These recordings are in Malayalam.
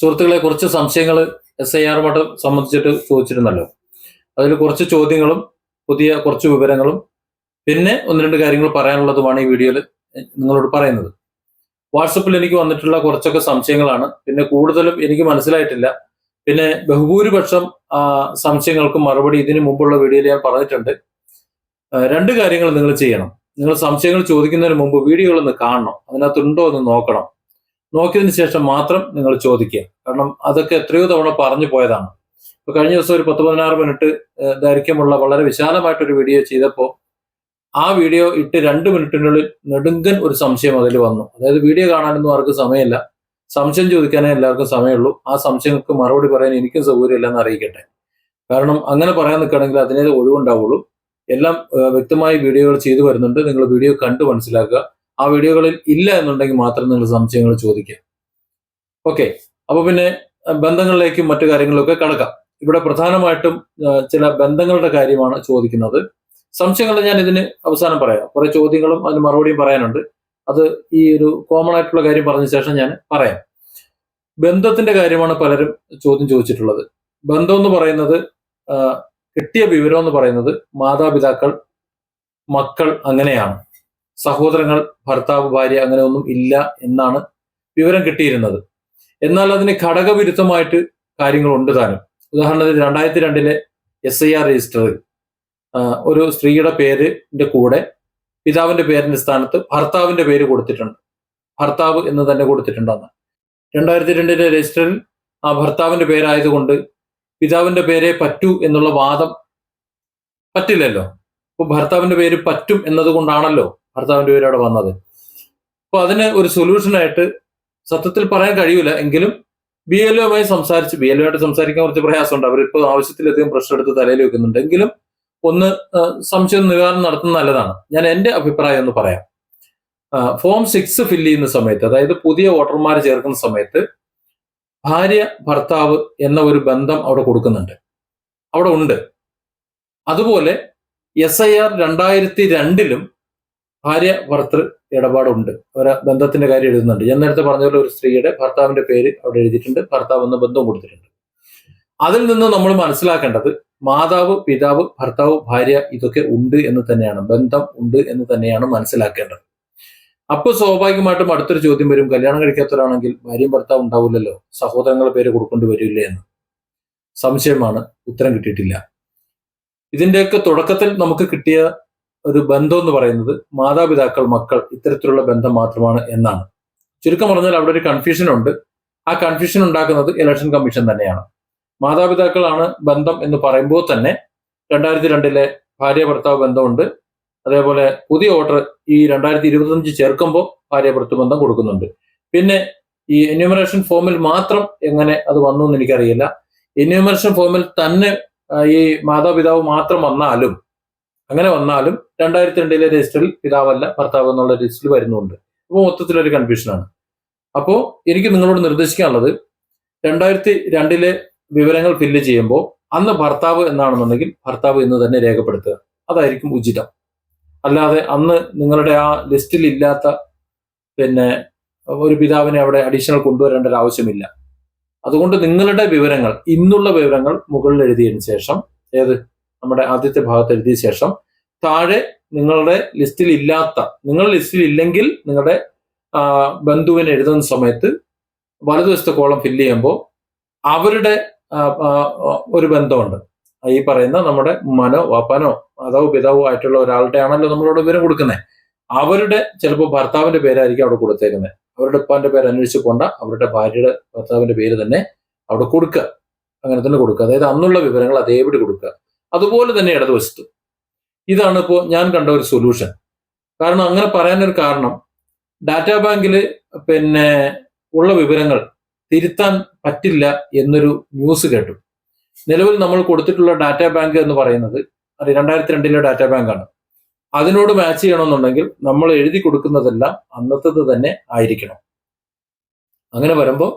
സുഹൃത്തുക്കളെ കുറച്ച് സംശയങ്ങൾ എസ് ഐ ആർ മഠം സംബന്ധിച്ചിട്ട് ചോദിച്ചിരുന്നല്ലോ. അതിൽ കുറച്ച് ചോദ്യങ്ങളും പുതിയ കുറച്ച് വിവരങ്ങളും പിന്നെ ഒന്ന് രണ്ട് കാര്യങ്ങൾ പറയാനുള്ളതുമാണ് ഈ വീഡിയോയിൽ നിങ്ങളോട് പറയുന്നത്. വാട്സപ്പിൽ എനിക്ക് വന്നിട്ടുള്ള കുറച്ചൊക്കെ സംശയങ്ങളാണ്. പിന്നെ കൂടുതലും എനിക്ക് മനസ്സിലായിട്ടില്ല. പിന്നെ ബഹുഭൂരിപക്ഷം സംശയങ്ങൾക്കും മറുപടി ഇതിനു മുമ്പുള്ള വീഡിയോയിൽ ഞാൻ പറഞ്ഞിട്ടുണ്ട്. രണ്ട് കാര്യങ്ങൾ നിങ്ങൾ ചെയ്യണം. നിങ്ങൾ സംശയങ്ങൾ ചോദിക്കുന്നതിന് മുമ്പ് വീഡിയോകളൊന്ന് കാണണം. അതിനകത്തുണ്ടോ എന്ന് നോക്കണം. നോക്കിയതിന് ശേഷം മാത്രം നിങ്ങൾ ചോദിക്കുക. കാരണം അതൊക്കെ എത്രയോ തവണ പറഞ്ഞു പോയതാണ്. ഇപ്പൊ കഴിഞ്ഞ ദിവസം ഒരു പത്ത് പതിനാറ് മിനിറ്റ് ദൈർഘ്യമുള്ള വളരെ വിശാലമായിട്ടൊരു വീഡിയോ ചെയ്തപ്പോൾ ആ വീഡിയോ ഇട്ട് രണ്ട് മിനിറ്റിനുള്ളിൽ നെടുങ്കൻ ഒരു സംശയം അതിൽ വന്നു. അതായത് വീഡിയോ കാണാനൊന്നും ആർക്കും സമയമില്ല. സംശയം ചോദിക്കാനേ എല്ലാവർക്കും സമയമുള്ളൂ. ആ സംശയങ്ങൾക്ക് മറുപടി പറയാൻ എനിക്കും സൗകര്യമില്ലെന്ന് അറിയിക്കട്ടെ. കാരണം അങ്ങനെ പറയാൻ നിൽക്കുകയാണെങ്കിൽ അതിനേത് ഒഴിവുണ്ടാവുള്ളൂ. എല്ലാം വ്യക്തമായി വീഡിയോകൾ ചെയ്തു വരുന്നുണ്ട്. നിങ്ങൾ വീഡിയോ കണ്ടു മനസ്സിലാക്കുക. ആ വീഡിയോകളിൽ ഇല്ല എന്നുണ്ടെങ്കിൽ മാത്രം നിങ്ങൾ സംശയങ്ങൾ ചോദിക്കാം ഓക്കെ അപ്പൊ പിന്നെ ബന്ധങ്ങളിലേക്കും മറ്റു കാര്യങ്ങളിലൊക്കെ കടക്കാം. ഇവിടെ പ്രധാനമായിട്ടും ചില ബന്ധങ്ങളുടെ കാര്യമാണ് ചോദിക്കുന്നത്. സംശയങ്ങൾ ഞാൻ ഇതിന് അവസാനം പറയാം. കുറെ ചോദ്യങ്ങളും അതിന് മറുപടിയും പറയാനുണ്ട്. അത് ഈ ഒരു കോമൺ ആയിട്ടുള്ള കാര്യം പറഞ്ഞ ശേഷം ഞാൻ പറയാം. ബന്ധത്തിന്റെ കാര്യമാണ് പലരും ചോദ്യം ചോദിച്ചിട്ടുള്ളത്. ബന്ധം എന്ന് പറയുന്നത് കിട്ടിയ വിവരം എന്ന് പറയുന്നത് മാതാപിതാക്കൾ മക്കൾ അങ്ങനെയാണ്. സഹോദരങ്ങൾ ഭർത്താവ് ഭാര്യ അങ്ങനെ ഒന്നും ഇല്ല എന്നാണ് വിവരം കിട്ടിയിരുന്നത്. എന്നാൽ അതിന് ഘടകവിരുദ്ധമായിട്ട് കാര്യങ്ങളുണ്ട് താനും. ഉദാഹരണത്തിന് രണ്ടായിരത്തി രണ്ടിലെ എസ് ഐ ആർ രജിസ്റ്ററിൽ ഒരു സ്ത്രീയുടെ പേരിന്റെ കൂടെ പിതാവിന്റെ പേരിന്റെ സ്ഥാനത്ത് ഭർത്താവിന്റെ പേര് കൊടുത്തിട്ടുണ്ട്. ഭർത്താവ് എന്ന് തന്നെ കൊടുത്തിട്ടുണ്ടെന്ന്. രണ്ടായിരത്തി രണ്ടിലെ രജിസ്റ്ററിൽ ആ ഭർത്താവിന്റെ പേരായതുകൊണ്ട് പിതാവിന്റെ പേരെ പറ്റൂ എന്നുള്ള വാദം പറ്റില്ലല്ലോ. അപ്പൊ ഭർത്താവിന്റെ പേര് പറ്റും എന്നതുകൊണ്ടാണല്ലോ ഭർത്താവിന്റെ പേര് അവിടെ വന്നത്. അപ്പോൾ അതിന് ഒരു സൊല്യൂഷനായിട്ട് സത്യത്തിൽ പറയാൻ കഴിയൂല. എങ്കിലും ബി എൽ ഒമായി സംസാരിച്ച് ബി എൽ ആയിട്ട് സംസാരിക്കാൻ കുറച്ച് പ്രയാസമുണ്ട്. അവരിപ്പോൾ ആവശ്യത്തിലധികം പ്രശ്നം എടുത്ത് തലയിൽ വെക്കുന്നുണ്ട്. എങ്കിലും ഒന്ന് സംശയം നിവാരണം നടത്തുന്ന നല്ലതാണ്. ഞാൻ എന്റെ അഭിപ്രായം ഒന്ന് പറയാം. ഫോം സിക്സ് ഫില്ല് ചെയ്യുന്ന സമയത്ത് അതായത് പുതിയ വോട്ടർമാരെ ചേർക്കുന്ന സമയത്ത് ഭാര്യ ഭർത്താവ് എന്ന ഒരു ബന്ധം അവിടെ കൊടുക്കുന്നുണ്ട്. അവിടെ ഉണ്ട്. അതുപോലെ എസ് ഐ ആർ രണ്ടായിരത്തി രണ്ടിലും ഭാര്യ ഭർത്തൃ ഇടപാടുണ്ട്. ഒരു ബന്ധത്തിന്റെ കാര്യം എഴുതുന്നുണ്ട്. ഞാൻ നേരത്തെ പറഞ്ഞ പോലെ ഒരു സ്ത്രീയുടെ ഭർത്താവിന്റെ പേര് അവിടെ എഴുതിയിട്ടുണ്ട്. ഭർത്താവ് എന്ന ബന്ധം കൊടുത്തിട്ടുണ്ട്. അതിൽ നിന്ന് നമ്മൾ മനസ്സിലാക്കേണ്ടത് മാതാവ് പിതാവ് ഭർത്താവ് ഭാര്യ ഇതൊക്കെ ഉണ്ട് എന്ന് തന്നെയാണ്. ബന്ധം ഉണ്ട് എന്ന് തന്നെയാണ് മനസ്സിലാക്കേണ്ടത്. അപ്പൊ സ്വാഭാവികമായിട്ടും അടുത്തൊരു ചോദ്യം വരും. കല്യാണം കഴിക്കാത്തവരാണെങ്കിൽ ഭാര്യയും ഭർത്താവ് ഉണ്ടാവില്ലല്ലോ? സഹോദരങ്ങളുടെ പേര് കൊടുക്കേണ്ടി വരില്ലേ എന്ന്. സംശയമാണ്. ഉത്തരം കിട്ടിയിട്ടില്ല. ഇതിന്റെയൊക്കെ തുടക്കത്തിൽ നമുക്ക് കിട്ടിയ ഒരു ബന്ധം എന്ന് പറയുന്നത് മാതാപിതാക്കൾ മക്കൾ ഇത്തരത്തിലുള്ള ബന്ധം മാത്രമാണ് എന്നാണ്. ചുരുക്കം പറഞ്ഞാൽ അവിടെ ഒരു കൺഫ്യൂഷൻ ഉണ്ട്. ആ കൺഫ്യൂഷൻ ഉണ്ടാക്കുന്നത് ഇലക്ഷൻ കമ്മീഷൻ തന്നെയാണ്. മാതാപിതാക്കളാണ് ബന്ധം എന്ന് പറയുമ്പോൾ തന്നെ രണ്ടായിരത്തി രണ്ടിലെ ഭാര്യ ഭർത്താവ് ബന്ധമുണ്ട്. അതേപോലെ പുതിയ ഓർഡർ ഈ രണ്ടായിരത്തി ഇരുപത്തഞ്ച് ചേർക്കുമ്പോൾ ഭാര്യ ഭർത്ത ബന്ധം കൊടുക്കുന്നുണ്ട്. പിന്നെ ഈ എന്യൂമറേഷൻ ഫോമിൽ മാത്രം എങ്ങനെ അത് വന്നു എന്ന് എനിക്കറിയില്ല. എന്യൂമറേഷൻ ഫോമിൽ തന്നെ ഈ മാതാപിതാവ് മാത്രം വന്നാലും അങ്ങനെ വന്നാലും രണ്ടായിരത്തി രണ്ടിലെ രജിസ്റ്ററിൽ പിതാവല്ല ഭർത്താവ് എന്നുള്ള രജിസ്റ്ററിൽ വരുന്നുണ്ട്. അപ്പോൾ മൊത്തത്തിലൊരു കൺഫ്യൂഷനാണ് അപ്പോൾ എനിക്ക് നിങ്ങളോട് നിർദ്ദേശിക്കാനുള്ളത് രണ്ടായിരത്തി രണ്ടിലെ വിവരങ്ങൾ ഫില്ല് ചെയ്യുമ്പോൾ അന്ന് ഭർത്താവ് എന്നാണെന്നുണ്ടെങ്കിൽ ഭർത്താവ് എന്ന് തന്നെ രേഖപ്പെടുത്തുക. അതായിരിക്കും ഉചിതം. അല്ലാതെ അന്ന് നിങ്ങളുടെ ആ ലിസ്റ്റിൽ ഇല്ലാത്ത പിന്നെ ഒരു പിതാവിനെ അവിടെ അഡീഷണൽ കൊണ്ടുവരേണ്ട ഒരു ആവശ്യമില്ല. അതുകൊണ്ട് നിങ്ങളുടെ വിവരങ്ങൾ ഇന്നുള്ള വിവരങ്ങൾ മുകളിൽ എഴുതിയതിനു ശേഷം ഏത്? നമ്മുടെ ആദ്യത്തെ ഭാഗത്ത് എഴുതിയ ശേഷം താഴെ നിങ്ങളുടെ ലിസ്റ്റിൽ ഇല്ലാത്ത നിങ്ങൾ ലിസ്റ്റിൽ ഇല്ലെങ്കിൽ നിങ്ങളുടെ ബന്ധുവിനെ എഴുതുന്ന സമയത്ത് വലതുവശത്തെ കോളം ഫില്ല് ചെയ്യുമ്പോൾ അവരുടെ ഒരു ബന്ധമുണ്ട്. ഈ പറയുന്ന നമ്മുടെ മനോ വാപ്പാനോ അതോ പിതാവോ ആയിട്ടുള്ള ഒരാളുടെ ആണല്ലോ നമ്മളോട് വിവരം കൊടുക്കുന്നത്. അവരുടെ ചിലപ്പോൾ ഭർത്താവിന്റെ പേരായിരിക്കും അവിടെ കൊടുത്തേക്കുന്നത്. അവരുടെ ഉപ്പാന്റെ പേര് അന്വേഷിച്ച് പോണ്ട അവരുടെ ഭാര്യയുടെ ഭർത്താവിന്റെ പേര് തന്നെ അവിടെ കൊടുക്കുക. അങ്ങനെ തന്നെ കൊടുക്കുക. അതായത് അന്നുള്ള വിവരങ്ങൾ അതേപടി കൊടുക്കുക. അതുപോലെ തന്നെ ഇടതുവശത്ത്. ഇതാണ് ഇപ്പോൾ ഞാൻ കണ്ട ഒരു സൊല്യൂഷൻ കാരണം അങ്ങനെ പറയാനൊരു കാരണം ഡാറ്റാ ബാങ്കിൽ പിന്നെ ഉള്ള വിവരങ്ങൾ തിരുത്താൻ പറ്റില്ല എന്നൊരു ന്യൂസ് കേട്ടു. നിലവിൽ നമ്മൾ കൊടുത്തിട്ടുള്ള ഡാറ്റാ ബാങ്ക് എന്ന് പറയുന്നത് അത് രണ്ടായിരത്തി രണ്ടിലെ ഡാറ്റാ ബാങ്കാണ് അതിനോട് മാച്ച് ചെയ്യണമെന്നുണ്ടെങ്കിൽ നമ്മൾ എഴുതി കൊടുക്കുന്നതെല്ലാം അന്നത്തത് തന്നെ ആയിരിക്കണം. അങ്ങനെ വരുമ്പോൾ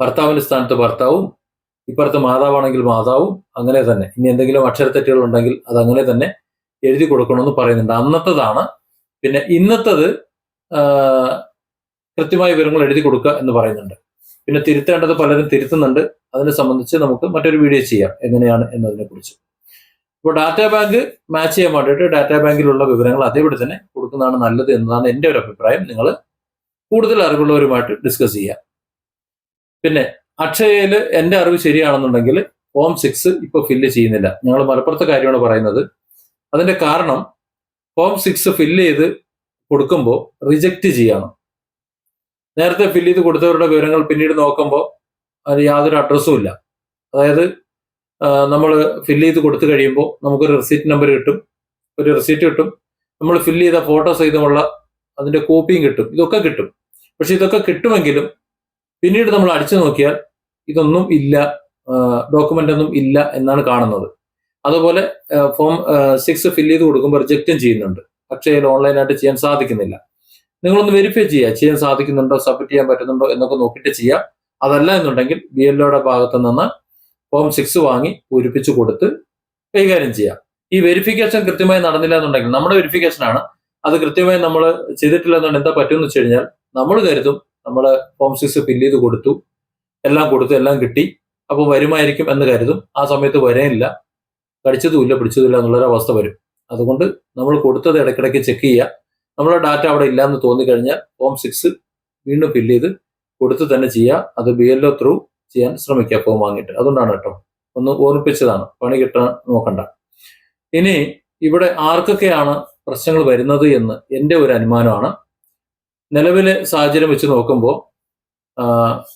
ഭർത്താവിന്റെ സ്ഥാനത്ത് ഭർത്താവും ഇപ്പുറത്ത് മാതാവാണെങ്കിൽ മാതാവും അങ്ങനെ തന്നെ. ഇനി എന്തെങ്കിലും അക്ഷരത്തെറ്റുകൾ ഉണ്ടെങ്കിൽ അത് അങ്ങനെ തന്നെ എഴുതി കൊടുക്കണമെന്ന് പറയുന്നുണ്ട്. അന്നത്തതാണ്. പിന്നെ ഇന്നത്തത് കൃത്യമായ വിവരങ്ങൾ എഴുതി കൊടുക്കുക എന്ന് പറയുന്നുണ്ട്. പിന്നെ തിരുത്തേണ്ടത് പലരും തിരുത്തുന്നുണ്ട്. അതിനെ സംബന്ധിച്ച് നമുക്ക് മറ്റൊരു വീഡിയോ ചെയ്യാം. എങ്ങനെയാണ് എന്നതിനെ കുറിച്ച് ഇപ്പോൾ ഡാറ്റാ ബാങ്ക് മാച്ച് ചെയ്യാൻ വേണ്ടിയിട്ട് ഡാറ്റാ ബാങ്കിലുള്ള വിവരങ്ങൾ അതേപടി തന്നെ കൊടുക്കുന്നതാണ് നല്ലത് എന്നതാണ് എന്റെ ഒരു അഭിപ്രായം. നിങ്ങൾ കൂടുതൽ അറിവുള്ളവരുമായിട്ട് ഡിസ്കസ് ചെയ്യാം. പിന്നെ അക്ഷയയിൽ എന്റെ അറിവ് ശരിയാണെന്നുണ്ടെങ്കിൽ ഫോം സിക്സ് ഇപ്പോൾ ഫില്ല് ചെയ്യുന്നില്ല. ഞങ്ങൾ മലപ്പുറത്തെ കാര്യമാണ് പറയുന്നത്. അതിന്റെ കാരണം ഫോം സിക്സ് ഫില്ല് ചെയ്ത് കൊടുക്കുമ്പോൾ റിജക്റ്റ് ചെയ്യണം. നേരത്തെ ഫില്ല് ചെയ്ത് കൊടുത്തവരുടെ വിവരങ്ങൾ പിന്നീട് നോക്കുമ്പോൾ അത് യാതൊരു അഡ്രസ്സും ഇല്ല. അതായത് നമ്മൾ ഫില്ല് ചെയ്ത് കൊടുത്തു കഴിയുമ്പോൾ നമുക്കൊരു റിസീറ്റ് നമ്പർ കിട്ടും. ഒരു റിസീറ്റ് കിട്ടും. നമ്മൾ ഫില്ല് ചെയ്ത ഫോട്ടോ സഹിതമുള്ള അതിന്റെ കോപ്പിയും കിട്ടും. ഇതൊക്കെ കിട്ടും. പക്ഷെ ഇതൊക്കെ കിട്ടുമെങ്കിലും പിന്നീട് നമ്മൾ അടിച്ചു നോക്കിയാൽ ഇതൊന്നും ഇല്ല ഡോക്യുമെന്റ് ഒന്നും ഇല്ല എന്നാണ് കാണുന്നത്. അതുപോലെ ഫോം സിക്സ് ഫില്ല് ചെയ്ത് കൊടുക്കുമ്പോൾ റിജക്റ്റും ചെയ്യുന്നുണ്ട്. അക്ഷയയിൽ ഓൺലൈനായിട്ട് ചെയ്യാൻ സാധിക്കുന്നില്ല. നിങ്ങളൊന്ന് വെരിഫൈ ചെയ്യുക ചെയ്യാൻ സാധിക്കുന്നുണ്ടോ സബ്മിറ്റ് ചെയ്യാൻ പറ്റുന്നുണ്ടോ എന്നൊക്കെ നോക്കിയിട്ട് ചെയ്യാം. അതല്ല എന്നുണ്ടെങ്കിൽ ബി എൽ ഒയുടെ ഭാഗത്ത് നിന്ന് ഫോം സിക്സ് വാങ്ങി പൂരിപ്പിച്ച് കൊടുത്ത് കൈകാര്യം ചെയ്യാം. ഈ വെരിഫിക്കേഷൻ കൃത്യമായി നടന്നില്ല എന്നുണ്ടെങ്കിൽ നമ്മുടെ വെരിഫിക്കേഷൻ ആണ്. അത് കൃത്യമായി നമ്മൾ ചെയ്തിട്ടില്ല എന്നുണ്ടെങ്കിൽ എന്താ പറ്റുമെന്ന് വെച്ച് കഴിഞ്ഞാൽ നമ്മൾ കരുതും നമ്മൾ ഫോം സിക്സ് ഫില്ല് ചെയ്ത് കൊടുത്തു എല്ലാം കൊടുത്തു എല്ലാം കിട്ടി. അപ്പോൾ വരുമായിരിക്കും എന്ന് കരുതും. ആ സമയത്ത് വരാനില്ല കടിച്ചതുമില്ല പിടിച്ചതുമില്ല എന്നുള്ളൊരു അവസ്ഥ വരും. അതുകൊണ്ട് നമ്മൾ കൊടുത്തത് ഇടയ്ക്കിടയ്ക്ക് ചെക്ക് ചെയ്യുക. നമ്മളെ ഡാറ്റ അവിടെ ഇല്ലയെന്ന് തോന്നിക്കഴിഞ്ഞാൽ ഫോം സിക്സ് വീണ്ടും ഫില്ല് ചെയ്ത് കൊടുത്ത് തന്നെ ചെയ്യുക. അത് ബി എൽ ഒ ത്രൂ ചെയ്യാൻ ശ്രമിക്കുക ഫോം വാങ്ങിയിട്ട്. അതുകൊണ്ടാണ് കേട്ടോ. ഒന്ന് ഓർമ്മിപ്പിച്ചതാണ്. പണി കിട്ടാൻ നോക്കണ്ട. ഇനി ഇവിടെ ആർക്കൊക്കെയാണ് പ്രശ്നങ്ങൾ വരുന്നത് എന്ന് എന്റെ ഒരു അനുമാനമാണ്. നിലവിലെ സാഹചര്യം വെച്ച് നോക്കുമ്പോൾ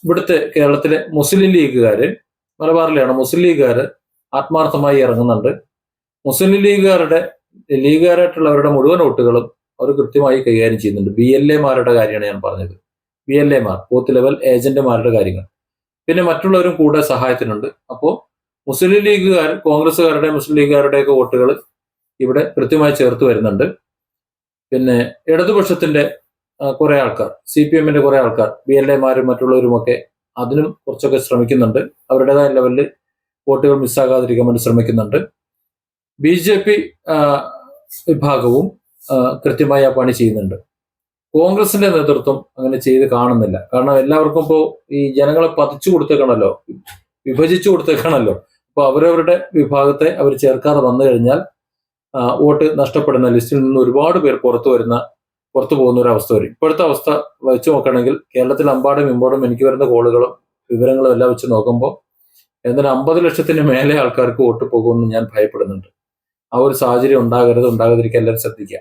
ഇവിടുത്തെ കേരളത്തിലെ മുസ്ലിം ലീഗുകാർ മലബാറിലെയാണ് മുസ്ലിം ലീഗുകാർ ആത്മാർത്ഥമായി ഇറങ്ങുന്നുണ്ട്. മുസ്ലിം ലീഗുകാരുടെ ലീഗുകാരായിട്ടുള്ളവരുടെ മുഴുവൻ വോട്ടുകളും അവർ കൃത്യമായി കൈകാര്യം ചെയ്യുന്നുണ്ട്. ബി എൽ എമാരുടെ കാര്യമാണ് ഞാൻ പറഞ്ഞത്. ബി എൽ എമാർ ബൂത്ത് ലെവൽ ഏജന്റുമാരുടെ കാര്യങ്ങൾ. പിന്നെ മറ്റുള്ളവരും കൂടെ സഹായത്തിനുണ്ട്. അപ്പോൾ മുസ്ലിം ലീഗുകാർ കോൺഗ്രസ്സുകാരുടെ മുസ്ലിം ലീഗുകാരുടെയൊക്കെ വോട്ടുകൾ ഇവിടെ കൃത്യമായി ചേർത്ത് വരുന്നുണ്ട്. പിന്നെ ഇടതുപക്ഷത്തിന്റെ കുറെ ആൾക്കാർ സി പി എമ്മിന്റെ കുറെ ആൾക്കാർ ബി എൽ എമാരും മറ്റുള്ളവരുമൊക്കെ അതിനും കുറച്ചൊക്കെ ശ്രമിക്കുന്നുണ്ട്. അവരുടേതായ ലെവലിൽ വോട്ടുകൾ മിസ്സാകാതിരിക്കാൻ വേണ്ടി ശ്രമിക്കുന്നുണ്ട്. ബി ജെ പി വിഭാഗവും കൃത്യമായി ആ പണി ചെയ്യുന്നുണ്ട്. കോൺഗ്രസിന്റെ നേതൃത്വം അങ്ങനെ ചെയ്ത് കാണുന്നില്ല. കാരണം എല്ലാവർക്കും ഇപ്പോൾ ഈ ജനങ്ങളെ പതിച്ചു കൊടുത്തേക്കണല്ലോ വിഭജിച്ചു കൊടുത്തേക്കണല്ലോ. അപ്പോൾ അവരവരുടെ വിഭാഗത്തെ അവർ ചേർക്കാതെ വന്നു കഴിഞ്ഞാൽ വോട്ട് നഷ്ടപ്പെടുന്ന ലിസ്റ്റിൽ നിന്ന് ഒരുപാട് പേർ പുറത്തു വരുന്ന പുറത്തു പോകുന്ന ഒരു അവസ്ഥ വരും. ഇപ്പോഴത്തെ അവസ്ഥ വെച്ച് നോക്കുകയാണെങ്കിൽ കേരളത്തിൽ അമ്പാടും ഇമ്പോടും എനിക്ക് വരുന്ന കോളുകളും വിവരങ്ങളും എല്ലാം വെച്ച് നോക്കുമ്പോൾ എന്നാൽ അമ്പത് ലക്ഷത്തിന് മേലെ ആൾക്കാർക്ക് വോട്ട് പോകുമെന്ന് ഞാൻ ഭയപ്പെടുന്നുണ്ട്. ആ ഒരു സാഹചര്യം ഉണ്ടാകരുത് ഉണ്ടാകാതിരിക്കാൻ എല്ലാവരും ശ്രദ്ധിക്കുക.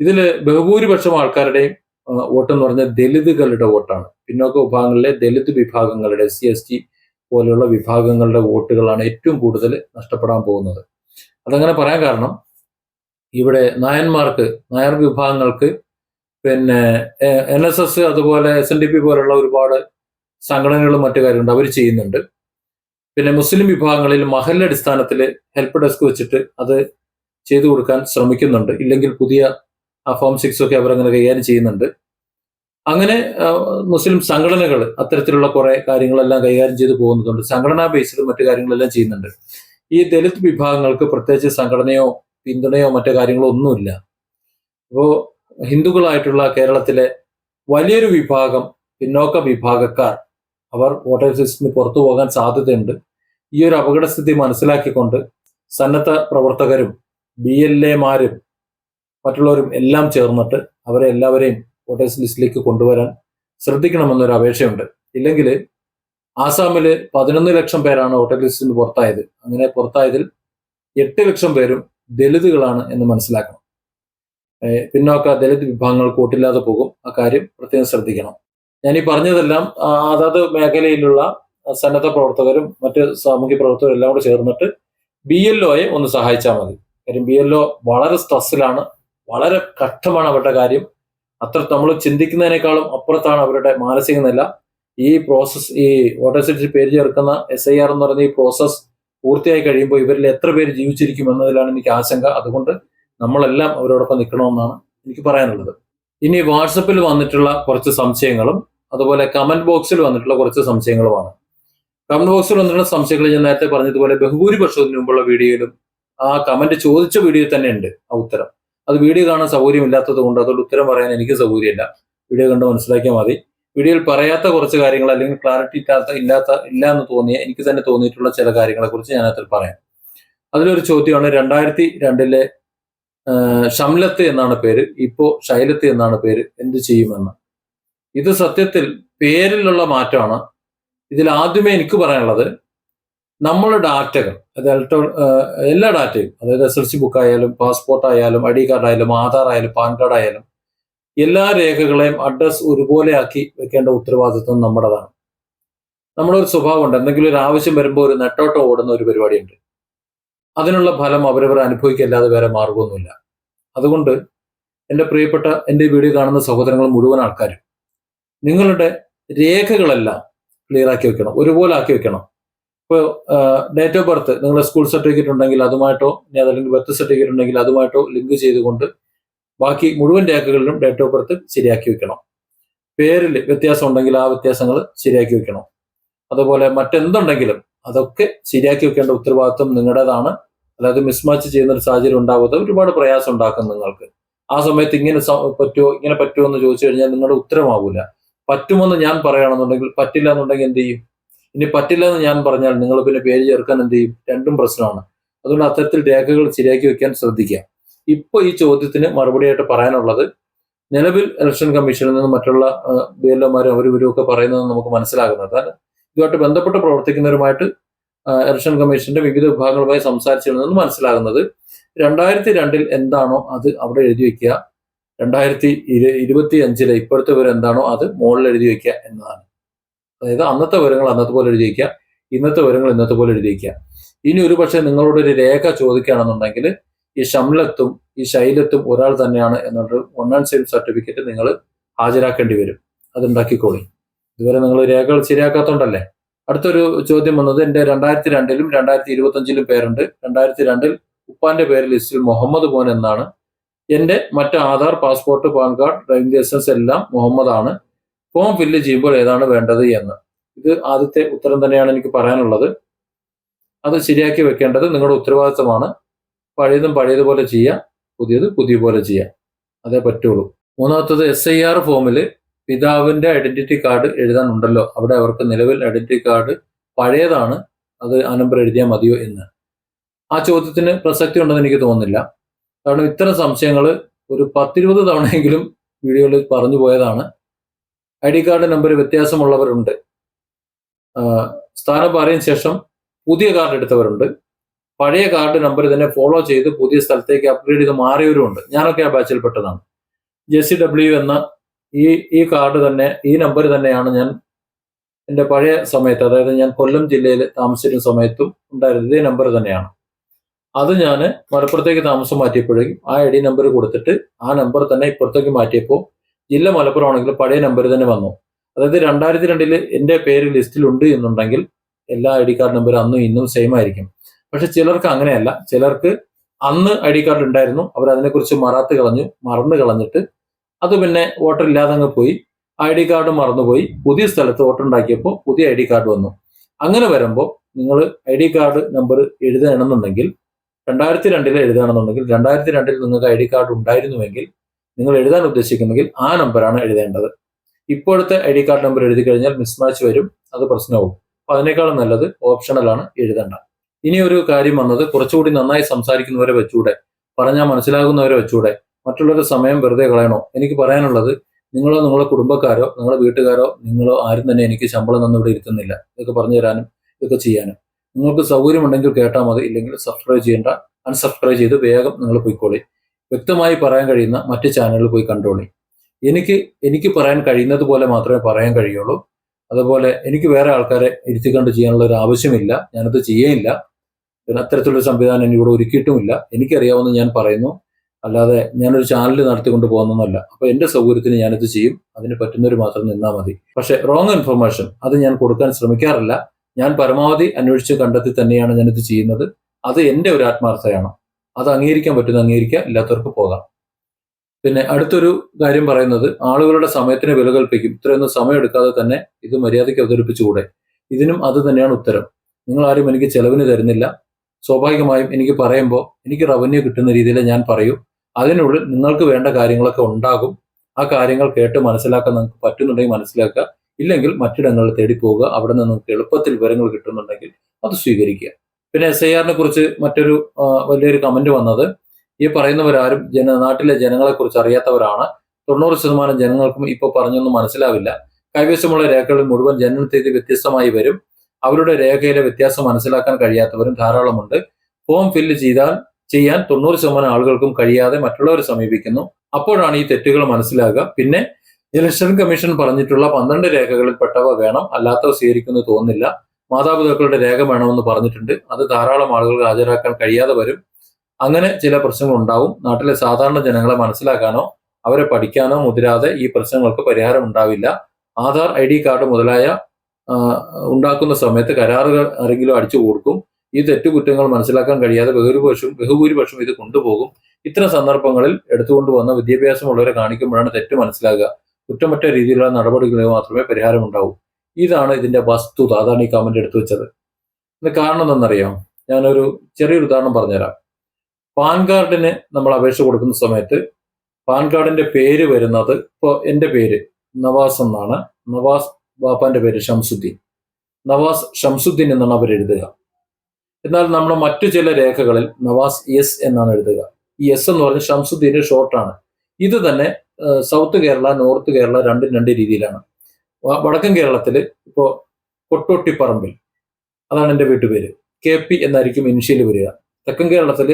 ഇതിൽ ബഹുഭൂരിപക്ഷം ആൾക്കാരുടെയും വോട്ട് എന്ന് പറഞ്ഞാൽ ദലിതുകളുടെ വോട്ടാണ്. പിന്നോക്ക വിഭാഗങ്ങളിലെ ദലിത് വിഭാഗങ്ങളുടെ എസ് സി എസ് ടി പോലെയുള്ള വിഭാഗങ്ങളുടെ വോട്ടുകളാണ് ഏറ്റവും കൂടുതൽ നഷ്ടപ്പെടാൻ പോകുന്നത്. അതങ്ങനെ പറയാൻ കാരണം ഇവിടെ നായന്മാർക്ക് നായർ വിഭാഗങ്ങൾക്ക് പിന്നെ എൻ എസ് എസ് അതുപോലെ എസ് എൻ ഡി പി പോലുള്ള ഒരുപാട് സംഘടനകളും മറ്റു കാര്യമുണ്ട് അവർ ചെയ്യുന്നുണ്ട്. പിന്നെ മുസ്ലിം വിഭാഗങ്ങളിൽ മഹലിന്റെ അടിസ്ഥാനത്തിൽ ഹെൽപ്പ് ഡെസ്ക് വെച്ചിട്ട് അത് ചെയ്തു കൊടുക്കാൻ ശ്രമിക്കുന്നുണ്ട്. ഇല്ലെങ്കിൽ പുതിയ ആ ഫോം സിക്സ് ഒക്കെ അവരങ്ങനെ കൈകാര്യം ചെയ്യുന്നുണ്ട്. അങ്ങനെ മുസ്ലിം സംഘടനകൾ അത്തരത്തിലുള്ള കുറെ കാര്യങ്ങളെല്ലാം കൈകാര്യം ചെയ്തു പോകുന്നതുണ്ട് സംഘടനാ ബേസിൽ മറ്റു കാര്യങ്ങളെല്ലാം ചെയ്യുന്നുണ്ട്. ഈ ദലിത് വിഭാഗങ്ങൾക്ക് പ്രത്യേകിച്ച് സംഘടനയോ പിന്തുണയോ മറ്റു കാര്യങ്ങളോ ഒന്നുമില്ല. അപ്പോൾ ഹിന്ദുക്കളായിട്ടുള്ള കേരളത്തിലെ വലിയൊരു വിഭാഗം പിന്നോക്ക വിഭാഗക്കാർ അവർ വോട്ടേഴ്സ് ലിസ്റ്റിന് പുറത്തു പോകാൻ സാധ്യതയുണ്ട്. ഈ ഒരു അപകടസ്ഥിതി മനസ്സിലാക്കിക്കൊണ്ട് സന്നദ്ധ പ്രവർത്തകരും ബി എൽ എമാരും മറ്റുള്ളവരും എല്ലാം ചേർന്നിട്ട് അവരെ എല്ലാവരെയും വോട്ടേഴ്സ് ലിസ്റ്റിലേക്ക് കൊണ്ടുവരാൻ ശ്രദ്ധിക്കണമെന്നൊരു അപേക്ഷയുണ്ട്. ഇല്ലെങ്കിൽ ആസാമിൽ പതിനൊന്ന് ലക്ഷം പേരാണ് വോട്ടർ ലിസ്റ്റിന് പുറത്തായത്. അങ്ങനെ പുറത്തായതിൽ എട്ട് ലക്ഷം പേരും ദലിതുകളാണ് എന്ന് മനസ്സിലാക്കണം. പിന്നോക്ക ദലിത് വിഭാഗങ്ങൾ കൂട്ടില്ലാതെ പോകും. ആ കാര്യം പ്രത്യേകം ശ്രദ്ധിക്കണം. ഞാൻ ഈ പറഞ്ഞതെല്ലാം അതാത് മേഖലയിലുള്ള സന്നദ്ധ പ്രവർത്തകരും മറ്റ് സാമൂഹ്യ പ്രവർത്തകരും എല്ലാം കൂടെ ചേർന്നിട്ട് ബി എൽ ഒയെ ഒന്ന് സഹായിച്ചാൽ മതി. കാര്യം ബി എൽ ഒ വളരെ സ്ട്രെസ്സിലാണ്. വളരെ കഷ്ടമാണ് അവരുടെ കാര്യം. അത്ര നമ്മൾ ചിന്തിക്കുന്നതിനേക്കാളും അപ്പുറത്താണ് അവരുടെ മാനസിക നില. ഈ പ്രോസസ് ഈ വോട്ടർ സർട്ടിഫിക്കറ്റ് പേര് ചേർക്കുന്ന എസ് ഐ ആർ എന്ന് പറയുന്ന ഈ പ്രോസസ് പൂർത്തിയായി കഴിയുമ്പോൾ ഇവരിൽ എത്ര പേര് ജീവിച്ചിരിക്കും എന്നതിലാണ് എനിക്ക് ആശങ്ക. അതുകൊണ്ട് നമ്മളെല്ലാം അവരോടൊപ്പം നിൽക്കണമെന്നാണ് എനിക്ക് പറയാനുള്ളത്. ഇനി വാട്സപ്പിൽ വന്നിട്ടുള്ള കുറച്ച് സംശയങ്ങളും അതുപോലെ കമന്റ് ബോക്സിൽ വന്നിട്ടുള്ള കുറച്ച് സംശയങ്ങളുമാണ്. കമന്റ് ബോക്സിൽ വന്നിട്ടുള്ള സംശയങ്ങൾ ഞാൻ നേരത്തെ പറഞ്ഞതുപോലെ ബഹുഭൂരിപക്ഷത്തിന് മുമ്പുള്ള വീഡിയോയിലും ആ കമന്റ് ചോദിച്ച വീഡിയോയിൽ തന്നെ ഉണ്ട് ആ ഉത്തരം. അത് വീഡിയോ കാണാൻ സൗകര്യമില്ലാത്തത് കൊണ്ട് അതോട് ഉത്തരം പറയാൻ എനിക്ക് സൗകര്യമില്ല. വീഡിയോ കണ്ട് മനസ്സിലാക്കിയാൽ മതി. വീഡിയോയിൽ പറയാത്ത കുറച്ച് കാര്യങ്ങൾ അല്ലെങ്കിൽ ക്ലാരിറ്റി ഇല്ലാത്ത ഇല്ലാത്ത ഇല്ല എന്ന് തോന്നിയ എനിക്ക് തന്നെ തോന്നിയിട്ടുള്ള ചില കാര്യങ്ങളെ കുറിച്ച് ഞാൻ അതിൽ പറയാം. അതിലൊരു ചോദ്യമാണ് രണ്ടായിരത്തി രണ്ടിലെ ഷംലത്ത് എന്നാണ് പേര് ഇപ്പോ ശൈലത്ത് എന്നാണ് പേര് എന്ത് ചെയ്യുമെന്ന്. ഇത് സത്യത്തിൽ പേരിലുള്ള മാറ്റമാണ്. ഇതിൽ ആദ്യമേ എനിക്ക് പറയാനുള്ളത് നമ്മളുടെ ഡാറ്റകൾ അതായത് എല്ലാ ഡാറ്റയും അതായത് എസ് എൽ സി ബുക്ക് ആയാലും പാസ്പോർട്ട് ആയാലും ഐ ഡി കാർഡ് ആയാലും ആധാർ ആയാലും പാൻ കാർഡ് ആയാലും എല്ലാ രേഖകളെയും അഡ്രസ് ഒരുപോലെ ആക്കി വെക്കേണ്ട ഉത്തരവാദിത്വം നമ്മുടേതാണ്. നമ്മുടെ ഒരു സ്വഭാവമുണ്ട്. എന്തെങ്കിലും ഒരു ആവശ്യം വരുമ്പോൾ ഒരു നെട്ടോട്ടം ഓടുന്ന ഒരു പരിപാടിയുണ്ട്. അതിനുള്ള ഫലം അവരവർ അനുഭവിക്കല്ലാതെ വേറെ മാർഗമൊന്നുമില്ല. അതുകൊണ്ട് എന്റെ പ്രിയപ്പെട്ട എന്റെ വീഡിയോ കാണുന്ന സഹോദരങ്ങൾ മുഴുവൻ ആൾക്കാരും നിങ്ങളുടെ രേഖകളെല്ലാം ക്ലിയർ ആക്കി വെക്കണം. ഒരുപോലെ ആക്കി വെക്കണം. ഇപ്പോൾ ഡേറ്റ് ഓഫ് ബർത്ത് നിങ്ങളുടെ സ്കൂൾ സർട്ടിഫിക്കറ്റ് ഉണ്ടെങ്കിൽ അതുമായിട്ടോ ഇനി അതല്ലെങ്കിൽ ബർത്ത് സർട്ടിഫിക്കറ്റ് ഉണ്ടെങ്കിൽ അതുമായിട്ടോ ലിങ്ക് ചെയ്തുകൊണ്ട് ബാക്കി മുഴുവൻ രേഖകളിലും ഡേറ്റ് ഓഫ് ബർത്ത് ശരിയാക്കി വെക്കണം. പേരിൽ വ്യത്യാസം ഉണ്ടെങ്കിൽ ആ വ്യത്യാസങ്ങൾ ശരിയാക്കി വെക്കണം. അതുപോലെ മറ്റെന്തുണ്ടെങ്കിലും അതൊക്കെ ശരിയാക്കി വെക്കേണ്ട ഉത്തരവാദിത്വം നിങ്ങളുടേതാണ്. അല്ലാതെ മിസ്മാച്ച് ചെയ്യുന്ന ഒരു സാഹചര്യം ഉണ്ടാവാതെ ഒരുപാട് പ്രയാസം ഉണ്ടാക്കും നിങ്ങൾക്ക്. ആ സമയത്ത് ഇങ്ങനെ പറ്റുമോ ഇങ്ങനെ പറ്റുമോ എന്ന് ചോദിച്ചു കഴിഞ്ഞാൽ നിങ്ങളുടെ ഉത്തരമാവില്ല പറ്റുമെന്ന് ഞാൻ പറയുകയാണെന്നുണ്ടെങ്കിൽ പറ്റില്ല എന്നുണ്ടെങ്കിൽ എന്ത് ചെയ്യും? ഇനി പറ്റില്ല എന്ന് ഞാൻ പറഞ്ഞാൽ നിങ്ങൾ പിന്നെ പേര് ചേർക്കാൻ എന്ത് ചെയ്യും? രണ്ടും പ്രശ്നമാണ്. അതുകൊണ്ട് അത്തരത്തിൽ രേഖകൾ ശരിയാക്കി വെക്കാൻ ശ്രദ്ധിക്കുക. ഇപ്പൊ ഈ ചോദ്യത്തിന് മറുപടിയായിട്ട് പറയാനുള്ളത് നിലവിൽ ഇലക്ഷൻ കമ്മീഷനിൽ നിന്ന് മറ്റുള്ള ബി എൽ ഒമാരും അവരും ഇവരും ഒക്കെ പറയുന്നത് നമുക്ക് മനസ്സിലാകുന്നത്. അതാണ് ഇതുമായിട്ട് ബന്ധപ്പെട്ട് പ്രവർത്തിക്കുന്നവരുമായിട്ട് ഇലക്ഷൻ കമ്മീഷന്റെ വിവിധ വിഭാഗങ്ങളുമായി സംസാരിച്ചിരുന്നെന്ന് നിന്ന് മനസ്സിലാകുന്നത്. രണ്ടായിരത്തി രണ്ടിൽ എന്താണോ അത് അവിടെ എഴുതി വെക്കുക. രണ്ടായിരത്തി ഇരു ഇരുപത്തി അഞ്ചിലെ ഇപ്പോഴത്തെ വിവരം എന്താണോ അത് മുകളിൽ എഴുതി വെക്കുക എന്നതാണ്. അതായത് അന്നത്തെ വിവരങ്ങൾ അന്നത്തെ പോലെ എഴുതി വയ്ക്കുക ഇന്നത്തെ വിവരങ്ങൾ ഇന്നത്തെ പോലെ എഴുതി വയ്ക്കുക ഇനി ഒരു പക്ഷേ നിങ്ങളോട് ഒരു രേഖ ചോദിക്കുകയാണെന്നുണ്ടെങ്കിൽ ഈ ശംലത്തും ഈ ശൈലത്തും ഒരാൾ തന്നെയാണ് എന്നൊരു വൺ ആൻഡ് സെയിം സർട്ടിഫിക്കറ്റ് നിങ്ങൾ ഹാജരാക്കേണ്ടി വരും. അത് ഉണ്ടാക്കിക്കോളി. ഇതുവരെ നിങ്ങൾ രേഖകൾ ശരിയാക്കാത്തോണ്ടല്ലേ? അടുത്തൊരു ചോദ്യം വന്നത് എന്റെ രണ്ടായിരത്തി രണ്ടിലും രണ്ടായിരത്തി ഇരുപത്തി അഞ്ചിലും പേരുണ്ട്. രണ്ടായിരത്തി രണ്ടിൽ ഉപ്പാന്റെ പേര് ലിസ്റ്റിൽ മുഹമ്മദ് മോൻ എന്നാണ്. എന്റെ മറ്റ് Aadhaar passport PAN card driving licence എല്ലാം മുഹമ്മദ് ആണ് ഫോം ഫില്ല് ചെയ്യുമ്പോൾ ഏതാണ് വേണ്ടത് എന്ന്. ഇത് ആദ്യത്തെ ഉത്തരം തന്നെയാണ് എനിക്ക് പറയാനുള്ളത്. അത് ശരിയാക്കി വെക്കേണ്ടത് നിങ്ങളുടെ ഉത്തരവാദിത്തമാണ്. പഴയതും പഴയതുപോലെ ചെയ്യാം പുതിയത് പുതിയ പോലെ ചെയ്യാം. അതേ പറ്റുള്ളൂ. മൂന്നാമത്തത് എസ് ഐ ആർ ഫോമിൽ പിതാവിന്റെ ഐഡന്റിറ്റി കാർഡ് എഴുതാനുണ്ടല്ലോ. അവിടെ അവർക്ക് നിലവിൽ ഐഡന്റിറ്റി കാർഡ് പഴയതാണ്. അത് ആ നമ്പർ എഴുതിയാൽ മതിയോ എന്ന്. ആ ചോദ്യത്തിന് പ്രസക്തി ഉണ്ടെന്ന് എനിക്ക് തോന്നുന്നില്ല. കാരണം ഇത്തരം സംശയങ്ങൾ ഒരു പത്തിരുപത് തവണയെങ്കിലും വീഡിയോയിൽ പറഞ്ഞു പോയതാണ്. ഐ ഡി കാർഡ് നമ്പർ വ്യത്യാസമുള്ളവരുണ്ട്. സ്ഥാനം പറയുന്ന ശേഷം പുതിയ കാർഡ് എടുത്തവരുണ്ട്. പഴയ കാർഡ് നമ്പർ തന്നെ ഫോളോ ചെയ്ത് പുതിയ സ്ഥലത്തേക്ക് അപ്ഗ്രേഡ് ചെയ്ത് മാറിയവരുമുണ്ട്. ഞാനൊക്കെ ആ ബാച്ചിൽപ്പെട്ടതാണ് ജെ സി ഡബ്ല്യു എന്ന ഈ ഈ കാർഡ് തന്നെ ഈ നമ്പർ തന്നെയാണ് ഞാൻ എന്റെ പഴയ സമയത്ത് അതായത് ഞാൻ കൊല്ലം ജില്ലയിൽ താമസിച്ചിരുന്ന സമയത്തും ഉണ്ടായിരുന്നത്. ഇതേ നമ്പർ തന്നെയാണ്. അത് ഞാൻ മലപ്പുറത്തേക്ക് താമസം മാറ്റിയപ്പോഴേക്കും ആ ഐ ഡി നമ്പർ കൊടുത്തിട്ട് ആ നമ്പർ തന്നെ ഇപ്പുറത്തേക്ക് മാറ്റിയപ്പോൾ ജില്ല മലപ്പുറം ആണെങ്കിൽ പഴയ നമ്പർ തന്നെ വന്നു. അതായത് രണ്ടായിരത്തി രണ്ടിൽ എന്റെ പേര് ലിസ്റ്റിലുണ്ട് എന്നുണ്ടെങ്കിൽ എല്ലാ ഐ ഡി കാർഡ് നമ്പർ അന്നും ഇന്നും സെയിം ആയിരിക്കും. പക്ഷെ ചിലർക്ക് അങ്ങനെയല്ല. ചിലർക്ക് അന്ന് ഐ ഡി കാർഡ് ഉണ്ടായിരുന്നു. അവർ അതിനെക്കുറിച്ച് മറാത്ത് കളഞ്ഞു മറന്നു കളഞ്ഞിട്ട് അത് പിന്നെ വോട്ടർ ഇല്ലാതെ അങ്ങ് പോയി. ഐ ഡി കാർഡ് മറന്നുപോയി പുതിയ സ്ഥലത്ത് വോട്ടർ ഉണ്ടാക്കിയപ്പോൾ പുതിയ ഐ ഡി കാർഡ് വന്നു. അങ്ങനെ വരുമ്പോൾ നിങ്ങൾ ഐ ഡി കാർഡ് നമ്പർ എഴുതണമെന്നുണ്ടെങ്കിൽ രണ്ടായിരത്തി രണ്ടിൽ എഴുതണമെന്നുണ്ടെങ്കിൽ രണ്ടായിരത്തി രണ്ടിൽ നിങ്ങൾക്ക് ഐ ഡി കാർഡ് ഉണ്ടായിരുന്നുവെങ്കിൽ നിങ്ങൾ എഴുതാൻ ഉദ്ദേശിക്കുന്നെങ്കിൽ ആ നമ്പറാണ് എഴുതേണ്ടത്. ഇപ്പോഴത്തെ ഐ ഡി കാർഡ് നമ്പർ എഴുതി കഴിഞ്ഞാൽ മിസ്മാച്ച് വരും. അത് പ്രശ്നവും അപ്പൊ അതിനേക്കാളും നല്ലത് ഓപ്ഷണലാണ് എഴുതേണ്ട. ഇനി ഒരു കാര്യം വന്നത് കുറച്ചുകൂടി നന്നായി സംസാരിക്കുന്നവരെ വെച്ചൂടെ പറഞ്ഞാൽ മനസ്സിലാകുന്നവരെ വെച്ചൂടെ മറ്റുള്ളവരുടെ സമയം വെറുതെ കളയണോ? എനിക്ക് പറയാനുള്ളത് നിങ്ങളോ നിങ്ങളുടെ കുടുംബക്കാരോ നിങ്ങളുടെ വീട്ടുകാരോ നിങ്ങളോ ആരും തന്നെ എനിക്ക് ശമ്പളം തന്നു ഇവിടെ ഇരുത്തുന്നില്ല. ഇതൊക്കെ പറഞ്ഞു തരാനും ഇതൊക്കെ ചെയ്യാനും. നിങ്ങൾക്ക് സൗകര്യമുണ്ടെങ്കിൽ കേട്ടാൽ മതി ഇല്ലെങ്കിൽ സബ്സ്ക്രൈബ് ചെയ്യേണ്ട അൺസബ്സ്ക്രൈബ് ചെയ്ത് വേഗം നിങ്ങൾ പോയിക്കോളി. വ്യക്തമായി പറയാൻ കഴിയുന്ന മറ്റ് ചാനലുകൾ പോയി കണ്ടോളി. എനിക്ക് എനിക്ക് പറയാൻ കഴിയുന്നത് പോലെ മാത്രമേ പറയാൻ കഴിയുള്ളൂ. അതുപോലെ എനിക്ക് വേറെ ആൾക്കാരെ ഇരുത്തിക്കൊണ്ട് ചെയ്യാനുള്ള ഒരു ആവശ്യമില്ല. ഞാനത് ചെയ്യേയില്ല. പിന്നെ അത്തരത്തിലുള്ള സംവിധാനം എനിക്ക് ഇവിടെ ഒരുക്കിയിട്ടുമില്ല. എനിക്കറിയാവുന്ന ഞാൻ പറയുന്നു. അല്ലാതെ ഞാനൊരു ചാനൽ നടത്തിക്കൊണ്ട് പോകുന്നതല്ല അപ്പൊ എന്റെ സൗകര്യത്തിന് ഞാനിത് ചെയ്യും. അതിന് പറ്റുന്നവർ മാത്രം നിന്നാൽ മതി. പക്ഷെ റോങ് ഇൻഫർമേഷൻ അത് ഞാൻ കൊടുക്കാൻ ശ്രമിക്കാറില്ല. ഞാൻ പരമാവധി അന്വേഷിച്ച് കണ്ടെത്തി തന്നെയാണ് ഞാനിത് ചെയ്യുന്നത്. അത് എന്റെ ഒരു ആത്മാർത്ഥതയാണ്. അത് അംഗീകരിക്കാൻ പറ്റുന്ന അംഗീകരിക്കുക ഇല്ലാത്തവർക്ക് പോകാം. പിന്നെ അടുത്തൊരു കാര്യം പറയുന്നത് ആളുകളുടെ സമയത്തിന് വില കൽപ്പിക്കും. ഇത്രയൊന്നും സമയമെടുക്കാതെ തന്നെ ഇത് മര്യാദയ്ക്ക് അവതരിപ്പിച്ചുകൂടെ? ഇതിനും അത് തന്നെയാണ് ഉത്തരം. നിങ്ങൾ ആരും എനിക്ക് ചെലവിന് തരുന്നില്ല. സ്വാഭാവികമായും എനിക്ക് പറയുമ്പോൾ എനിക്ക് റവന്യൂ കിട്ടുന്ന രീതിയിൽ ഞാൻ പറയൂ. അതിനുള്ളിൽ നിങ്ങൾക്ക് വേണ്ട കാര്യങ്ങളൊക്കെ ഉണ്ടാകും. ആ കാര്യങ്ങൾ കേട്ട് മനസ്സിലാക്കാൻ നിങ്ങൾക്ക് പറ്റുന്നുണ്ടെങ്കിൽ മനസ്സിലാക്കുക. ഇല്ലെങ്കിൽ മറ്റിടങ്ങളിൽ തേടി പോവുക അവിടെ നിന്ന് നിങ്ങൾക്ക് എളുപ്പത്തിൽ വിവരങ്ങൾ കിട്ടുന്നുണ്ടെങ്കിൽ അത് സ്വീകരിക്കുക. പിന്നെ എസ് ഐ ആറിനെ കുറിച്ച് മറ്റൊരു വലിയൊരു കമന്റ് വന്നത് ഈ പറയുന്നവരാരും ജന നാട്ടിലെ ജനങ്ങളെ കുറിച്ച് അറിയാത്തവരാണ്. തൊണ്ണൂറ് ശതമാനം ജനങ്ങൾക്കും ഇപ്പോൾ പറഞ്ഞൊന്നും മനസ്സിലാവില്ല. കൈവശമുള്ള രേഖകളിൽ മുഴുവൻ ജനന തീയതി വ്യത്യസ്തമായി വരും. അവരുടെ രേഖയിലെ വ്യത്യാസം മനസ്സിലാക്കാൻ കഴിയാത്തവരും ധാരാളമുണ്ട്. ഫോം ഫില്ല് ചെയ്താൽ ചെയ്യാൻ തൊണ്ണൂറ് ശതമാനം ആളുകൾക്കും കഴിയാതെ മറ്റുള്ളവരെ സമീപിക്കുന്നു. അപ്പോഴാണ് ഈ തെറ്റുകൾ മനസ്സിലാകുക. പിന്നെ ഇലക്ഷൻ കമ്മീഷൻ പറഞ്ഞിട്ടുള്ള പന്ത്രണ്ട് രേഖകളിൽ പെട്ടവ വേണം. അല്ലാത്തവ സ്വീകരിക്കുന്നു തോന്നുന്നില്ല. മാതാപിതാക്കളുടെ രേഖ വേണമെന്ന് പറഞ്ഞിട്ടുണ്ട്. അത് ധാരാളം ആളുകൾക്ക് ഹാജരാക്കാൻ കഴിയാതെ വരും. അങ്ങനെ ചില പ്രശ്നങ്ങൾ ഉണ്ടാവും നാട്ടിലെ സാധാരണ ജനങ്ങളെ മനസ്സിലാക്കാനോ അവരെ പഠിക്കാനോ മുതിരാതെ ഈ പ്രശ്നങ്ങൾക്ക് പരിഹാരം ഉണ്ടാവില്ല. ആധാർ ഐ ഡി കാർഡ് മുതലായ ഉണ്ടാക്കുന്ന സമയത്ത് കരാറുകൾ ആരെങ്കിലും അടിച്ചു കൊടുക്കും. ഈ തെറ്റുകുറ്റങ്ങൾ മനസ്സിലാക്കാൻ കഴിയാതെ ബഹുഭൂരിപക്ഷം ബഹുഭൂരിപക്ഷം ഇത് കൊണ്ടുപോകും. ഇത്തരം സന്ദർഭങ്ങളിൽ എടുത്തുകൊണ്ടുവന്ന വിദ്യാഭ്യാസമുള്ളവരെ കാണിക്കുമ്പോഴാണ് തെറ്റ് മനസ്സിലാകുക. കുറ്റമറ്റ രീതിയിലുള്ള നടപടികളിൽ മാത്രമേ പരിഹാരം ഉണ്ടാവൂ. ഇതാണ് ഇതിന്റെ വസ്തുത. അതാണ് ഈ കമന്റ് എടുത്തു വെച്ചത്. കാരണം എന്തെന്നറിയാം ഞാനൊരു ചെറിയൊരു ഉദാഹരണം പറഞ്ഞുതരാം. പാൻ കാർഡിന് നമ്മൾ അപേക്ഷ കൊടുക്കുന്ന സമയത്ത് പാൻ കാർഡിന്റെ പേര് വരുന്നത് ഇപ്പോൾ എന്റെ പേര് നവാസ് എന്നാണ്. നവാസ് ബാപ്പാന്റെ പേര് ഷംസുദ്ദീൻ. നവാസ് ഷംസുദ്ദീൻ എന്നാണ് അവർ എഴുതുക. എന്നാൽ നമ്മൾ മറ്റു ചില രേഖകളിൽ നവാസ് എസ് എന്നാണ് എഴുതുക. ഈ എസ് എന്ന് പറഞ്ഞ ഷംസുദ്ദീന്റെ ഷോർട്ടാണ് ഇത് തന്നെ സൗത്ത് കേരള നോർത്ത് കേരള രണ്ടും രണ്ട് രീതിയിലാണ്. വടക്കൻ കേരളത്തിൽ ഇപ്പോൾ കൊട്ടോട്ടിപ്പറമ്പിൽ. അതാണ് എന്റെ വീട്ടുപേര്. കെ പി എന്നായിരിക്കും ഇനിഷ്യൽ വരിക. തെക്കൻ കേരളത്തിൽ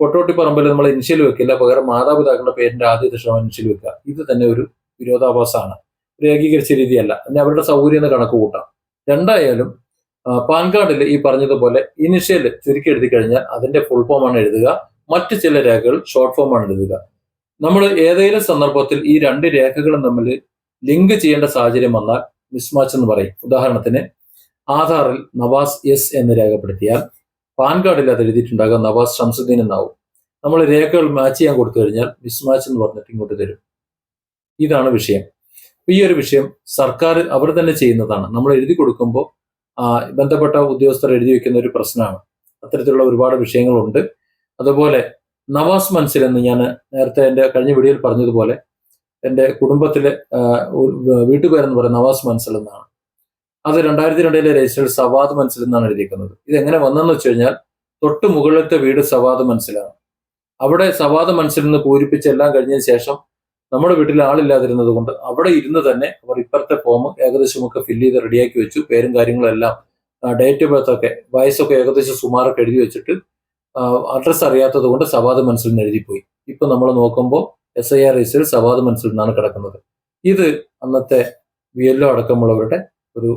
കൊട്ടോട്ടിപ്പറമ്പിൽ നമ്മൾ ഇനിഷ്യൽ വെക്കില്ല. പകരം മാതാപിതാക്കളുടെ പേരിന്റെ ആദ്യ ശ്രമം ഇനിഷ്യൽ വെക്കുക. ഇത് തന്നെ ഒരു വിരോധാഭാസമാണ്. ഒരു ഏകീകരിച്ച രീതിയല്ല. പിന്നെ അവരുടെ സൗകര്യം എന്ന് കണക്ക് കൂട്ടാം. രണ്ടായാലും പാൻ കാർഡിൽ ഈ പറഞ്ഞതുപോലെ ഇനിഷ്യൽ ചുരുക്കി എഴുതി കഴിഞ്ഞാൽ അതിന്റെ ഫുൾ ആണ് എഴുതുക. മറ്റ് ചില രേഖകൾ ഷോർട്ട് ഫോം ആണ് എഴുതുക. നമ്മൾ ഏതെങ്കിലും സന്ദർഭത്തിൽ ഈ രണ്ട് രേഖകളും തമ്മിൽ ലിങ്ക് ചെയ്യേണ്ട സാഹചര്യം വന്നാൽ മിസ്മാച്ച് എന്ന് പറയും. ഉദാഹരണത്തിന് ആധാറിൽ നവാസ് എസ് എന്ന് രേഖപ്പെടുത്തിയാൽ പാൻ കാർഡിൽ അത് നവാസ് ഷംസുദ്ദീൻ എന്നാവും. നമ്മൾ രേഖകൾ മാച്ച് ചെയ്യാൻ കൊടുത്തു കഴിഞ്ഞാൽ മിസ്മാച്ച് എന്ന് പറഞ്ഞിട്ട് ഇങ്ങോട്ട് തരും. ഇതാണ് വിഷയം. ഈ ഒരു വിഷയം സർക്കാർ അവർ തന്നെ ചെയ്യുന്നതാണ്. നമ്മൾ എഴുതി കൊടുക്കുമ്പോൾ ബന്ധപ്പെട്ട ഉദ്യോഗസ്ഥർ എഴുതി വെക്കുന്ന ഒരു പ്രശ്നമാണ്. അത്തരത്തിലുള്ള ഒരുപാട് വിഷയങ്ങളുണ്ട്. അതുപോലെ നവാസ് മൻസിൽ എന്ന് ഞാൻ നേരത്തെ എന്റെ കഴിഞ്ഞ വീഡിയോയിൽ പറഞ്ഞതുപോലെ എന്റെ കുടുംബത്തിലെ വീട്ടുകാരെന്ന് പറയുന്ന നവാസ് മൻസിൽ എന്നാണ്. അത് രണ്ടായിരത്തി രണ്ടിലെ രജിസ്റ്റർ സവാദ് മനസ്സിൽ എന്നാണ് എഴുതിയിരിക്കുന്നത്. ഇത് എങ്ങനെ വന്നെന്ന് വെച്ച് കഴിഞ്ഞാൽ തൊട്ട് മുകളിലത്തെ വീട് സവാദ് മനസ്സിലാണ് അവിടെ സവാദ് മനസ്സിൽ നിന്ന് പൂരിപ്പിച്ചെല്ലാം കഴിഞ്ഞതിന് ശേഷം നമ്മുടെ വീട്ടിൽ ആളില്ലാതിരുന്നത് കൊണ്ട് അവിടെ ഇരുന്ന് തന്നെ അവർ ഇപ്പുറത്തെ ഫോം ഏകദേശമൊക്കെ ഫില്ല് ചെയ്ത് റെഡിയാക്കി വെച്ചു. പേരും കാര്യങ്ങളും എല്ലാം ഡേറ്റ് ഓഫ് ബർത്ത് ഒക്കെ വയസ്സൊക്കെ ഏകദേശം സുമാറൊക്കെ എഴുതി വെച്ചിട്ട് അഡ്രസ്സ് അറിയാത്തത് കൊണ്ട് സവാദ് മനസ്സിൽ നിന്ന് എഴുതിപ്പോയി. ഇപ്പൊ നമ്മൾ നോക്കുമ്പോൾ എസ് ഐ ആർ രജിസ്റ്ററിൽ സവാദ് മനസ്സിൽ നിന്നാണ് കിടക്കുന്നത്. ഇത് അന്നത്തെ വി എൽ അടക്കമുള്ളവരുടെ ഒരു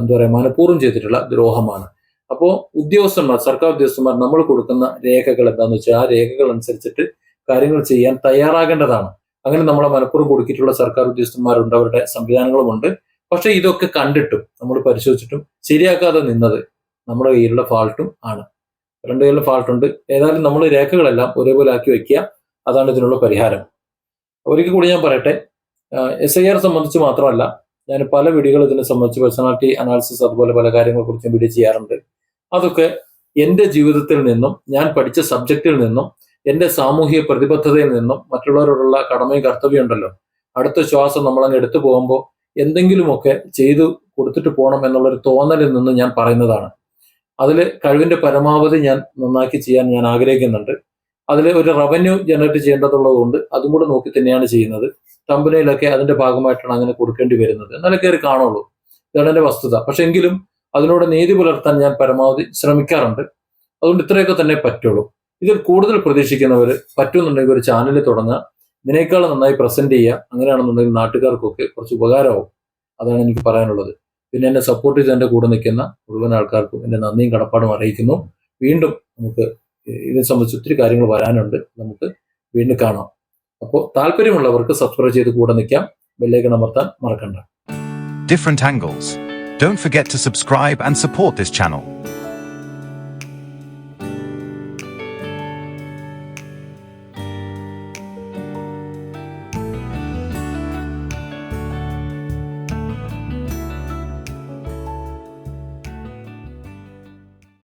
എന്താ പറയുക മനഃപൂർവം ചെയ്തിട്ടുള്ള ദ്രോഹമാണ്. അപ്പോൾ ഉദ്യോഗസ്ഥന്മാർ സർക്കാർ ഉദ്യോഗസ്ഥന്മാർ നമ്മൾ കൊടുക്കുന്ന രേഖകൾ എന്താണെന്ന് വെച്ചാൽ ആ രേഖകൾ അനുസരിച്ചിട്ട് കാര്യങ്ങൾ ചെയ്യാൻ തയ്യാറാകേണ്ടതാണ്. അങ്ങനെ നമ്മളെ മനഃപൂർവം കൊടുക്കിയിട്ടുള്ള സർക്കാർ ഉദ്യോഗസ്ഥന്മാരുണ്ട് അവരുടെ സംവിധാനങ്ങളുമുണ്ട്. പക്ഷെ ഇതൊക്കെ കണ്ടിട്ടും നമ്മൾ പരിശോധിച്ചിട്ടും ശരിയാക്കാതെ നിന്നത് നമ്മുടെ കയ്യിലുള്ള ഫാൾട്ടും ആണ്. രണ്ട് കയ്യിലുള്ള ഫാൾട്ട് ഉണ്ട്. ഏതായാലും നമ്മൾ രേഖകളെല്ലാം ഒരേപോലെ ആക്കി വെക്കുക. അതാണ് ഇതിനുള്ള പരിഹാരം. ഒരിക്കൽ കൂടി ഞാൻ പറയട്ടെ എസ് ഐ ആർ സംബന്ധിച്ച് മാത്രമല്ല ഞാൻ പല വീഡിയോകൾ ഇതിനെ സംബന്ധിച്ച് പേഴ്സണാലിറ്റി അനാലിസിസ് അതുപോലെ പല കാര്യങ്ങളെ കുറിച്ചും വീഡിയോ ചെയ്യാറുണ്ട്. അതൊക്കെ എന്റെ ജീവിതത്തിൽ നിന്നും ഞാൻ പഠിച്ച സബ്ജക്റ്റിൽ നിന്നും എന്റെ സാമൂഹിക പ്രതിബദ്ധതയിൽ നിന്നും മറ്റുള്ളവരോടുള്ള കടമയും കർത്തവ്യം ഉണ്ടല്ലോ. അടുത്ത ശ്വാസം നമ്മളങ്ങ് എടുത്തു പോകുമ്പോൾ എന്തെങ്കിലുമൊക്കെ ചെയ്തു കൊടുത്തിട്ട് പോകണം എന്നുള്ളൊരു തോന്നലിൽ നിന്ന് ഞാൻ പറയുന്നതാണ്. അതിൽ കഴിവിന്റെ പരമാവധി ഞാൻ നന്നാക്കി ചെയ്യാൻ ഞാൻ ആഗ്രഹിക്കുന്നുണ്ട്. അതിൽ ഒരു റവന്യൂ ജനറേറ്റ് ചെയ്യേണ്ടതുള്ളതുകൊണ്ട് അതും കൂടെ നോക്കി തന്നെയാണ് ചെയ്യുന്നത്. കമ്പനിയിലൊക്കെ അതിന്റെ ഭാഗമായിട്ടാണ് അങ്ങനെ കൊടുക്കേണ്ടി വരുന്നത്. എന്നാലേ കയറി കാണുള്ളൂ. ഇതാണ് എന്റെ വസ്തുത. പക്ഷെ എങ്കിലും അതിനോട് നീതി പുലർത്താൻ ഞാൻ പരമാവധി ശ്രമിക്കാറുണ്ട്. അതുകൊണ്ട് ഇത്രയൊക്കെ തന്നെ പറ്റുള്ളൂ. ഇതിൽ കൂടുതൽ പ്രതീക്ഷിക്കുന്നവർ പറ്റുന്നുണ്ടെങ്കിൽ ഒരു ചാനൽ തുടങ്ങുക. ഇതിനേക്കാൾ നന്നായി പ്രസന്റ് ചെയ്യുക. അങ്ങനെയാണെന്നുണ്ടെങ്കിൽ നാട്ടുകാർക്കൊക്കെ കുറച്ച് ഉപകാരമാവും. അതാണ് എനിക്ക് പറയാനുള്ളത്. പിന്നെ എന്നെ സപ്പോർട്ട് ചെയ്ത് എന്റെ കൂടെ നിൽക്കുന്ന മുഴുവൻ ആൾക്കാർക്കും എന്റെ നന്ദിയും കടപ്പാടും അറിയിക്കുന്നു. വീണ്ടും നമുക്ക് ഇതിനെ സംബന്ധിച്ച് ഒത്തിരി കാര്യങ്ങൾ വരാനുണ്ട്. നമുക്ക് വീണ്ടും കാണാം. അപ്പോൾ താല്പര്യമുള്ളവർക്ക് സബ്സ്ക്രൈബ് ചെയ്ത് കൂടെ നിൽക്കാം ബെല്ലേക്കൺ അമർത്താൻ മറക്കണ്ട different angles. Don't forget to subscribe and support this channel.